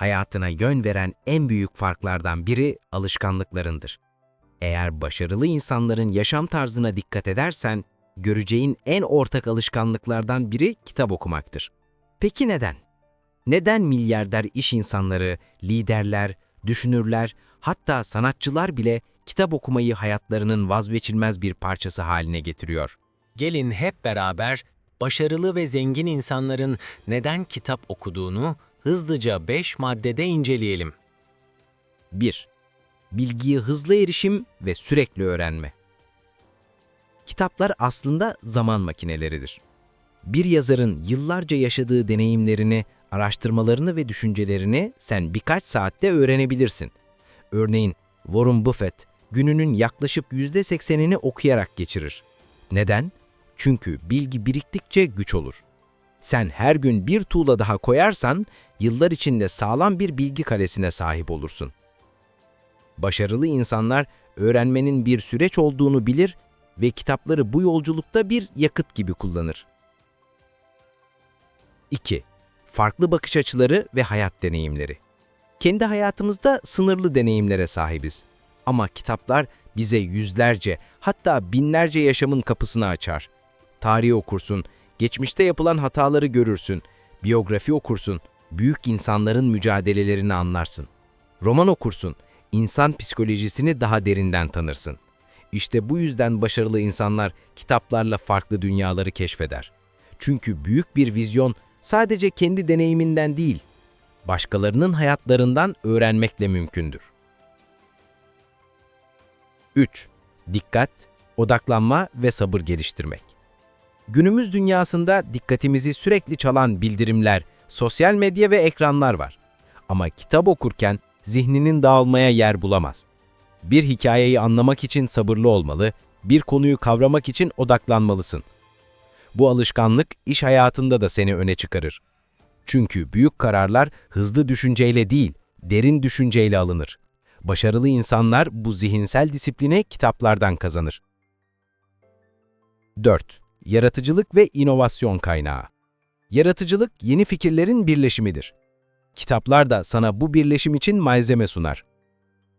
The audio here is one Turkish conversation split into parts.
hayatına yön veren en büyük farklardan biri alışkanlıklarındır. Eğer başarılı insanların yaşam tarzına dikkat edersen, göreceğin en ortak alışkanlıklardan biri kitap okumaktır. Peki neden? Neden milyarder iş insanları, liderler, düşünürler, hatta sanatçılar bile kitap okumayı hayatlarının vazgeçilmez bir parçası haline getiriyor? Gelin hep beraber başarılı ve zengin insanların neden kitap okuduğunu hızlıca 5 maddede inceleyelim. 1. Bilgiye hızlı erişim ve sürekli öğrenme. Kitaplar aslında zaman makineleridir. Bir yazarın yıllarca yaşadığı deneyimlerini, araştırmalarını ve düşüncelerini sen birkaç saatte öğrenebilirsin. Örneğin Warren Buffett gününün yaklaşık %80'ini okuyarak geçirir. Neden? Çünkü bilgi biriktikçe güç olur. Sen her gün bir tuğla daha koyarsan, yıllar içinde sağlam bir bilgi kalesine sahip olursun. Başarılı insanlar öğrenmenin bir süreç olduğunu bilir ve kitapları bu yolculukta bir yakıt gibi kullanır. 2. Farklı bakış açıları ve hayat deneyimleri. Kendi hayatımızda sınırlı deneyimlere sahibiz. Ama kitaplar bize yüzlerce, hatta binlerce yaşamın kapısını açar. Tarih okursun, geçmişte yapılan hataları görürsün, biyografi okursun, büyük insanların mücadelelerini anlarsın. Roman okursun, insan psikolojisini daha derinden tanırsın. İşte bu yüzden başarılı insanlar kitaplarla farklı dünyaları keşfeder. Çünkü büyük bir vizyon sadece kendi deneyiminden değil, başkalarının hayatlarından öğrenmekle mümkündür. 3. Dikkat, odaklanma ve sabır geliştirmek. Günümüz dünyasında dikkatimizi sürekli çalan bildirimler, sosyal medya ve ekranlar var. Ama kitap okurken zihninin dağılmaya yer bulamaz. Bir hikayeyi anlamak için sabırlı olmalı, bir konuyu kavramak için odaklanmalısın. Bu alışkanlık iş hayatında da seni öne çıkarır. Çünkü büyük kararlar hızlı düşünceyle değil, derin düşünceyle alınır. Başarılı insanlar bu zihinsel disipline kitaplardan kazanır. 4. Yaratıcılık ve inovasyon kaynağı. Yaratıcılık yeni fikirlerin birleşimidir. Kitaplar da sana bu birleşim için malzeme sunar.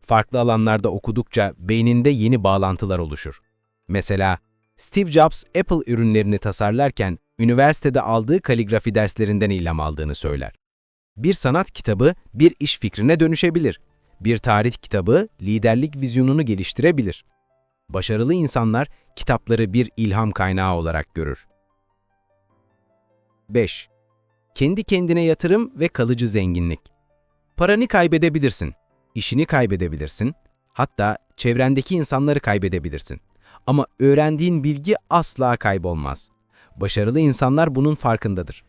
Farklı alanlarda okudukça beyninde yeni bağlantılar oluşur. Mesela Steve Jobs Apple ürünlerini tasarlarken üniversitede aldığı kaligrafi derslerinden ilham aldığını söyler. Bir sanat kitabı bir iş fikrine dönüşebilir. Bir tarih kitabı liderlik vizyonunu geliştirebilir. Başarılı insanlar kitapları bir ilham kaynağı olarak görür. 5. Kendi kendine yatırım ve kalıcı zenginlik. Paranı kaybedebilirsin, işini kaybedebilirsin, hatta çevrendeki insanları kaybedebilirsin. Ama öğrendiğin bilgi asla kaybolmaz. Başarılı insanlar bunun farkındadır.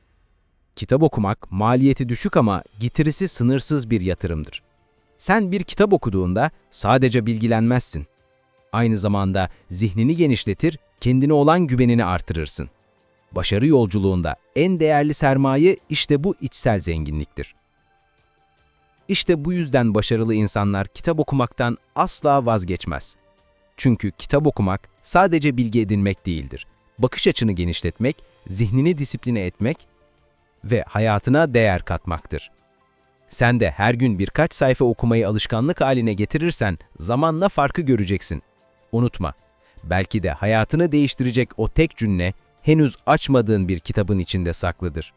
Kitap okumak maliyeti düşük ama getirisi sınırsız bir yatırımdır. Sen bir kitap okuduğunda sadece bilgilenmezsin. Aynı zamanda zihnini genişletir, kendine olan güvenini artırırsın. Başarı yolculuğunda en değerli sermaye işte bu içsel zenginliktir. İşte bu yüzden başarılı insanlar kitap okumaktan asla vazgeçmez. Çünkü kitap okumak sadece bilgi edinmek değildir. Bakış açını genişletmek, zihnini disipline etmek ve hayatına değer katmaktır. Sen de her gün birkaç sayfa okumayı alışkanlık haline getirirsen zamanla farkı göreceksin. Unutma, belki de hayatını değiştirecek o tek cümle henüz açmadığın bir kitabın içinde saklıdır.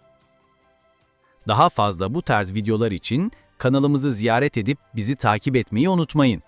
Daha fazla bu tarz videolar için kanalımızı ziyaret edip bizi takip etmeyi unutmayın.